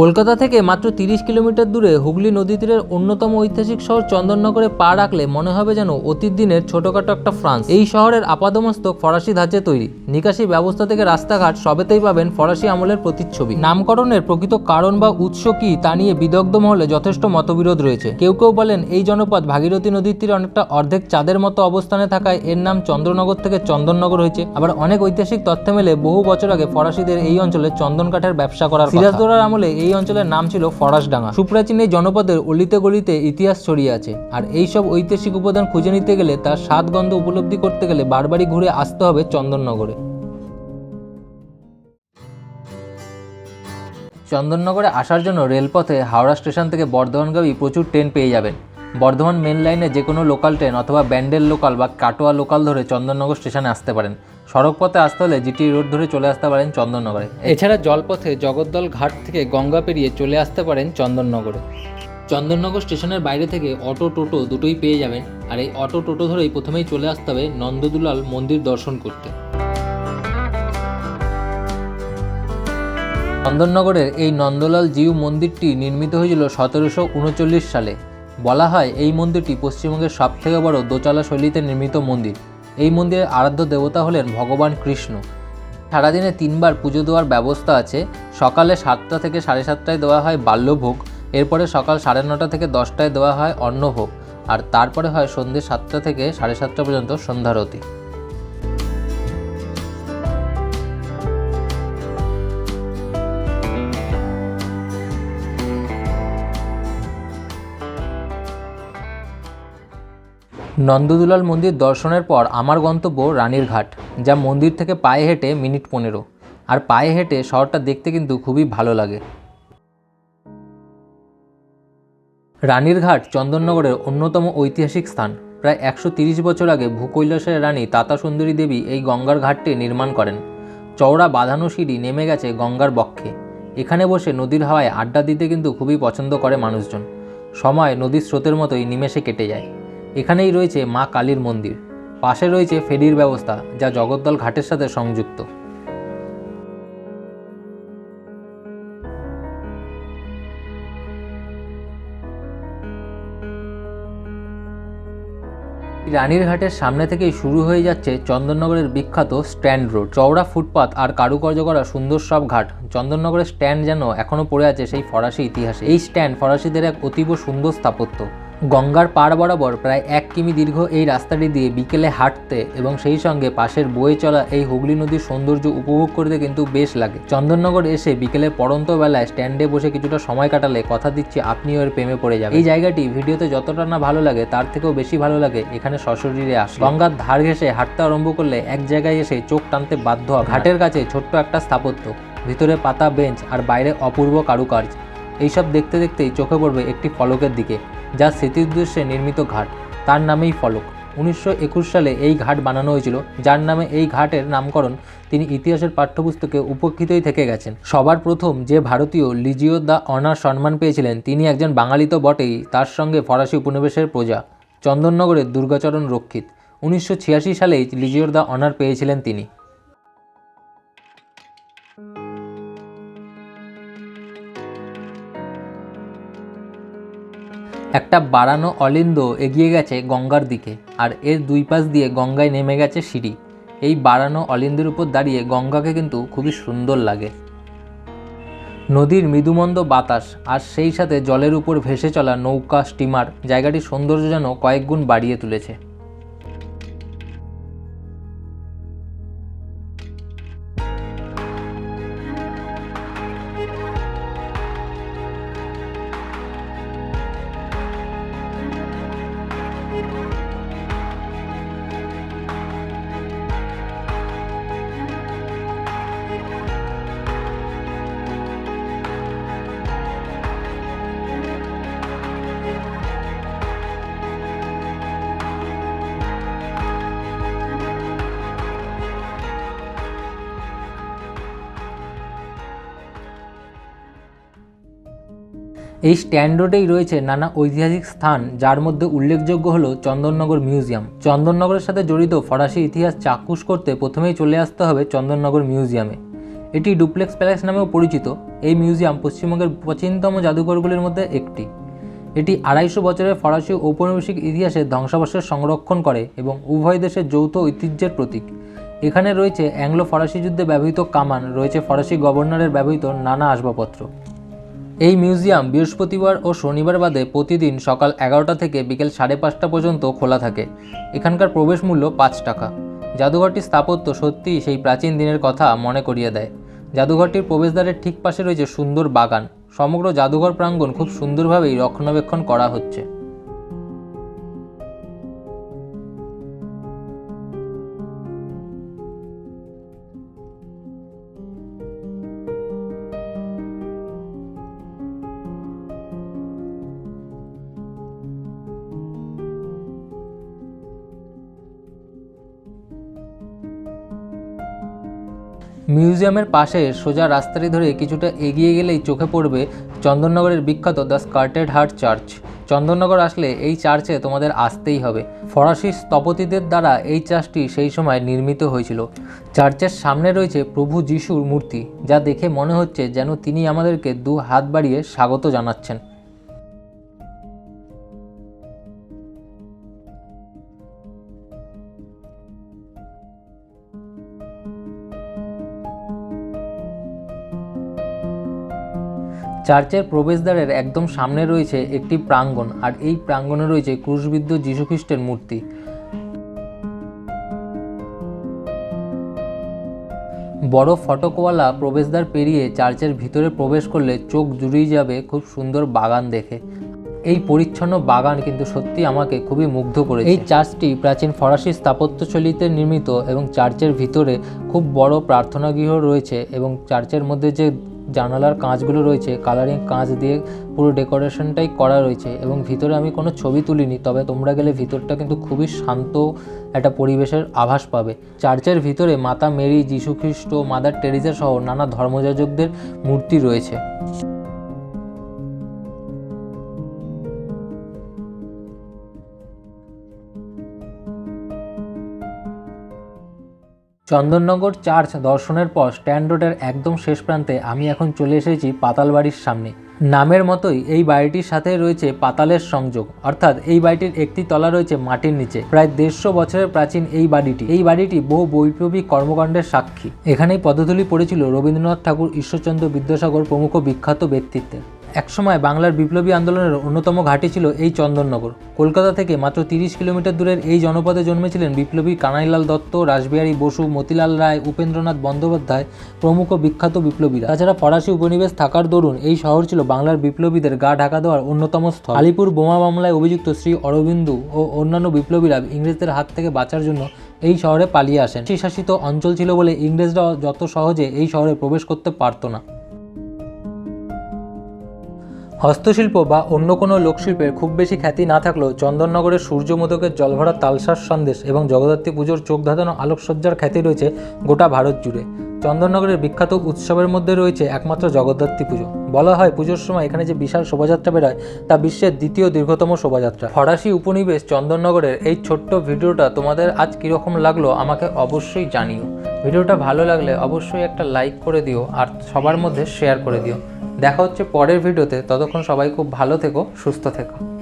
কলকাতা থেকে মাত্র তিরিশ কিলোমিটার দূরে হুগলি নদী তীরের অন্যতম ঐতিহাসিক শহর চন্দননগরে পা রাখলে মনে হবে যেন অতীত দিনের ছোটখাটো একটা ফ্রান্স। এই শহরের আপাদমস্তক ফরাসি ধাঁচে তৈরি। নিকাশি ব্যবস্থা থেকে রাস্তাঘাট সবেতেই পাবেন ফরাসি আমলের প্রতিচ্ছবি। নামকরণের প্রকৃত কারণ বা উৎস কি তা নিয়ে বিদগ্ধ মহলে যথেষ্ট মতবিরোধ রয়েছে। কেউ কেউ বলেন এই জনপদ ভাগীরথী নদীর তীরে অনেকটা অর্ধেক চাঁদের মতো অবস্থানে থাকায় এর নাম চন্দ্রনগর থেকে চন্দননগর হয়েছে। আবার অনেক ঐতিহাসিক তথ্য মেলে বহু বছর আগে ফরাসিদের এই অঞ্চলে চন্দন কাঠের ব্যবসা করার সিরাজদোরার আমলে এই অঞ্চলের নাম ছিল ফরাসডাঙ্গা। সুপ্রাচীন এই জনপদের অলিতে গলিতে ইতিহাস ছড়িয়ে আছে। আর এই সব ঐতিহাসিক উপাদান খুঁজে নিতে গেলে তার স্বাদ গন্ধ উপলব্ধি করতে গেলে বারবারই ঘুরে আসতে হবে চন্দননগরে। চন্দননগরে আসার জন্য রেলপথে হাওড়া স্টেশন থেকে বর্ধমানগামী প্রচুর ট্রেন পেয়ে যাবেন। বর্ধমান মেন লাইনে যে কোনো লোকাল ট্রেন অথবা ব্যান্ডেল লোকাল বা কাটোয়া লোকাল ধরে চন্দননগর স্টেশনে আসতে পারেন। সড়ক পথে আসতে হলে জিটি রোড ধরে চলে আসতে পারেন চন্দননগরে। এছাড়া জলপথে জগদ্দল ঘাট থেকে গঙ্গা পেরিয়ে চলে আসতে পারেন চন্দননগরে। চন্দননগর স্টেশনের বাইরে থেকে অটো টোটো দুটোই পেয়ে যাবেন। আর এই অটো টোটো ধরেই প্রথমেই চলে আসতে হবে নন্দদুলাল মন্দির দর্শন করতে। চন্দননগরের এই নন্দলাল জিউ মন্দিরটি নির্মিত হয়েছিল সতেরোশো উনচল্লিশ সালে। বলা হয় এই মন্দিরটি পশ্চিমবঙ্গের সবথেকে বড় দোচালা শৈলীতে নির্মিত মন্দির। এই মন্দিরের আরাধ্য দেবতা হলেন ভগবান কৃষ্ণ। সারাদিনে তিনবার পুজো দেওয়ার ব্যবস্থা আছে। সকালে সাতটা থেকে সাড়ে সাতটায় দেওয়া হয় বাল্যভোগ, এরপরে সকাল সাড়ে নটা থেকে দশটায় দেওয়া হয় অন্নভোগ, আর তারপরে হয় সন্ধ্যে সাতটা থেকে সাড়ে সাতটা পর্যন্ত সন্ধ্যারতি। নন্দদুলাল মন্দির দর্শনের পর আমার গন্তব্য রানীর ঘাট, যা মন্দির থেকে পায়ে হেঁটে মিনিট পনেরো। আর পায়ে হেঁটে শহরটা দেখতে কিন্তু খুবই ভালো লাগে। রানীর ঘাট চন্দননগরের অন্যতম ঐতিহাসিক স্থান। প্রায় একশো বছর আগে ভূকৈলাসের রানী তাতা সুন্দরী দেবী এই গঙ্গার ঘাটটি নির্মাণ করেন। চওড়া বাঁধানো সিঁড়ি নেমে গেছে গঙ্গার বক্ষে। এখানে বসে নদীর হাওয়ায় আড্ডা দিতে কিন্তু খুবই পছন্দ করে মানুষজন। সময় নদীর স্রোতের মতোই নিমেষে কেটে যায়। এখানেই রয়েছে মা কালীর মন্দির। পাশে রয়েছে ফেরির ব্যবস্থা, যা জগদ্দল ঘাটের সাথে সংযুক্ত। রানীর ঘাটের সামনে থেকেই শুরু হয়ে যাচ্ছে চন্দননগরের বিখ্যাত স্ট্যান্ড রোড। চওড়া ফুটপাত আর কারুকার্য করা সুন্দর সব ঘাট, চন্দননগরের স্ট্যান্ড যেন এখনও পড়ে আছে সেই ফরাসি ইতিহাসে। এই স্ট্যান্ড ফরাসিদের এক অতীব সুন্দর স্থাপত্য। গঙ্গার পার বরাবর প্রায় এক কিমি দীর্ঘ এই রাস্তাটি দিয়ে বিকেলে হাঁটতে এবং সেই সঙ্গে পাশের বয়ে চলা এই হুগলি নদীর সৌন্দর্য উপভোগ করতে কিন্তু বেশ লাগে। চন্দননগর এসে বিকেলে পড়ন্ত বেলায় স্ট্যান্ডে বসে কিছুটা সময় কাটালে কথা দিচ্ছি আপনিও এর প্রেমে পড়ে যাবেন। এই জায়গাটি ভিডিওতে যতটা না ভালো লাগে তার থেকেও বেশি ভালো লাগে। এখানে সশরীরে আসে গঙ্গার ধার ঘেসে হাঁটতে আরম্ভ করলে এক জায়গায় এসে চোখ টানতে বাধ্য ঘাটের কাছে ছোট্ট একটা স্থাপত্য, ভিতরে পাতা, বেঞ্চ আর বাইরে অপূর্ব কারুকার্য। এইসব দেখতে দেখতেই চোখে পড়বে একটি ফলকের দিকে। যা স্মৃতির উদ্দেশ্যে নির্মিত ঘাট। তার নামেই ফলক। উনিশশো একুশ সালে এই ঘাট বানানো হয়েছিল, যার নামে এই ঘাটের নামকরণ তিনি ইতিহাসের পাঠ্যপুস্তকে উপকৃতই থেকে গেছেন। সবার প্রথম যে ভারতীয় লিজিও দ্য অনার সম্মান পেয়েছিলেন, তিনি একজন বাঙালি তো বটেই, তার সঙ্গে ফরাসি উপনিবেশের প্রজা, চন্দননগরের দুর্গাচরণ রক্ষিত। উনিশশো ছিয়াশি সালেই লিজিওর দ্য অনার পেয়েছিলেন তিনি। একটা বাড়ানো অলিন্দ এগিয়ে গেছে গঙ্গার দিকে, আর এর দুই পাশ দিয়ে গঙ্গায় নেমে গেছে সিঁড়ি। এই বাড়ানো অলিন্দের উপর দাঁড়িয়ে গঙ্গাকে কিন্তু খুবই সুন্দর লাগে। নদীর মৃদুমন্দ বাতাস আর সেই সাথে জলের উপর ভেসে চলা নৌকা, স্টিমার, জায়গাটির সৌন্দর্য যেন কয়েক গুণ বাড়িয়ে তুলেছে। এই স্ট্যান্ড রোডেই রয়েছে নানা ঐতিহাসিক স্থান, যার মধ্যে উল্লেখযোগ্য হলো চন্দননগর মিউজিয়াম। চন্দননগরের সাথে জড়িত ফরাসি ইতিহাস চাক্ষুষ করতে প্রথমেই চলে আসতে হবে চন্দননগর মিউজিয়ামে। এটি ডুপ্লেক্স প্যালেস নামেও পরিচিত। এই মিউজিয়াম পশ্চিমবঙ্গের প্রাচীনতম জাদুঘরগুলির মধ্যে একটি। এটি আড়াইশো বছরের ফরাসি ঔপনিবেশিক ইতিহাসে ধ্বংসাবশেষ সংরক্ষণ করে এবং উভয় দেশের যৌথ ঐতিহ্যের প্রতীক। এখানে রয়েছে অ্যাংলো ফরাসি যুদ্ধে ব্যবহৃত কামান, রয়েছে ফরাসি গভর্নরের ব্যবহৃত নানা আসবাবপত্র। এই মিউজিয়াম বৃহস্পতিবার ও শনিবার বাদে প্রতিদিন সকাল এগারোটা থেকে বিকেল সাড়ে পাঁচটা পর্যন্ত খোলা থাকে। এখানকার প্রবেশ মূল্য পাঁচ টাকা। জাদুঘরটির স্থাপত্য সত্যিই সেই প্রাচীন দিনের কথা মনে করিয়ে দেয়। জাদুঘরটির প্রবেশদ্বারের ঠিক পাশে রয়েছে সুন্দর বাগান। সমগ্র জাদুঘর প্রাঙ্গণ খুব সুন্দরভাবেই রক্ষণাবেক্ষণ করা হচ্ছে। মিউজিয়ামের পাশে সোজা রাস্তাটি ধরে কিছুটা এগিয়ে গেলেই চোখে পড়বে চন্দননগরের বিখ্যাত the sacred heart church. Chandannagar আসলে এই চার্চে তোমাদের আসতেই হবে। ফরাসি স্থপতিদের দ্বারা এই চার্চটি সেই সময় নির্মিত হয়েছিল। চার্চের সামনে রয়েছে প্রভু যিশুর মূর্তি, যা দেখে মনে হচ্ছে যেন তিনি আমাদেরকে দু হাত বাড়িয়ে স্বাগত জানাচ্ছেন। চার্চের প্রবেশদ্বারের একদম সামনে রয়েছে একটি প্রাঙ্গণ, আর এই প্রাঙ্গণে রয়েছে ক্রুশবিদ্ধ যীশুখ্রিস্টের মূর্তি। বড় ফটকওয়ালা প্রবেশদ্বার পেরিয়ে চার্চের ভিতরে প্রবেশ করলে চোখ জুড়িয়ে যাবে খুব সুন্দর বাগান দেখে। এই পরিচ্ছন্ন বাগান কিন্তু সত্যি আমাকে খুবই মুগ্ধ করে এই চার্চটি প্রাচীন ফরাসি স্থাপত্যশৈলীতে নির্মিত এবং চার্চের ভিতরে খুব বড় প্রার্থনা গৃহ রয়েছে এবং চার্চের মধ্যে যে জানালার কাঁচগুলো রয়েছে কালারিং কাঁচ দিয়ে পুরো ডেকোরেশনটাই করা রয়েছে এবং ভিতরে আমি কোনো ছবি তুলিনি, তবে তোমরা গেলে ভিতরটা কিন্তু খুবই শান্ত একটা পরিবেশের আভাস পাবে। চার্চের ভিতরে মাতা মেরি, যীশুখ্রিস্ট, মাদার টেরিজা সহ নানা ধর্মযাজকদের মূর্তি রয়েছে। চন্দননগর চার্চ দর্শনের পর স্ট্যান্ড রোডের একদম শেষ প্রান্তে আমি এখন চলে এসেছি পাতাল বাড়ির সামনে। নামের মতোই এই বাড়িটির সাথে রয়েছে পাতালের সংযোগ। অর্থাৎ এই বাড়িটির একটি তলা রয়েছে মাটির নিচে। প্রায় দেড়শো বছরের প্রাচীন এই বাড়িটি। এই বাড়িটি বহু বৈপ্লবিক কর্মকাণ্ডের সাক্ষী। এখানেই পদধূলি পড়েছিল রবীন্দ্রনাথ ঠাকুর, ঈশ্বরচন্দ্র বিদ্যাসাগর প্রমুখ বিখ্যাত ব্যক্তিত্বের। একসময় বাংলার বিপ্লবী আন্দোলনের অন্যতম ঘাঁটি ছিল এই চন্দননগর। কলকাতা থেকে মাত্র তিরিশ কিলোমিটার দূরের এই জনপদে জন্মেছিলেন বিপ্লবী কানাইলাল দত্ত, রাসবিহারী বসু, মতিলাল রায়, উপেন্দ্রনাথ বন্দ্যোপাধ্যায় প্রমুখ বিখ্যাত বিপ্লবীরা। তাছাড়া ফরাসি উপনিবেশ থাকার দরুন এই শহর ছিল বাংলার বিপ্লবীদের গা ঢাকা দেওয়ার অন্যতম স্থল। আলিপুর বোমা মামলায় অভিযুক্ত শ্রী অরবিন্দু ও অন্যান্য বিপ্লবীরা ইংরেজদের হাত থেকে বাঁচার জন্য এই শহরে পালিয়ে আসেন। শাসিত অঞ্চল ছিল বলে ইংরেজরা যত সহজে এই শহরে প্রবেশ করতে পারতো না। হস্তশিল্প বা অন্য কোনো লোকশিল্পের খুব বেশি খ্যাতি না থাকলেও চন্দননগরের সূর্যমোদকের জলভরা তালসার সন্দেশ এবং জগদ্ধাত্রী পুজোর চোখ ধাঁধানো আলোকসজ্জার খ্যাতি রয়েছে গোটা ভারত জুড়ে। চন্দননগরের বিখ্যাত উৎসবের মধ্যে রয়েছে একমাত্র জগদ্ধাত্রী পুজো। বলা হয় পুজোর সময় এখানে যে বিশাল শোভাযাত্রা বেরোয় তা বিশ্বের দ্বিতীয় দীর্ঘতম শোভাযাত্রা। ফরাসি উপনিবেশ চন্দননগরের এই ছোট্ট ভিডিওটা তোমাদের আজ কীরকম লাগল আমাকে অবশ্যই জানিও। ভিডিওটা ভালো লাগলে অবশ্যই একটা লাইক করে দিও আর সবার মধ্যে শেয়ার করে দিও। দেখা হচ্ছে পরের ভিডিওতে। ততক্ষণ সবাই খুব ভালো থেকো সুস্থ থেকো।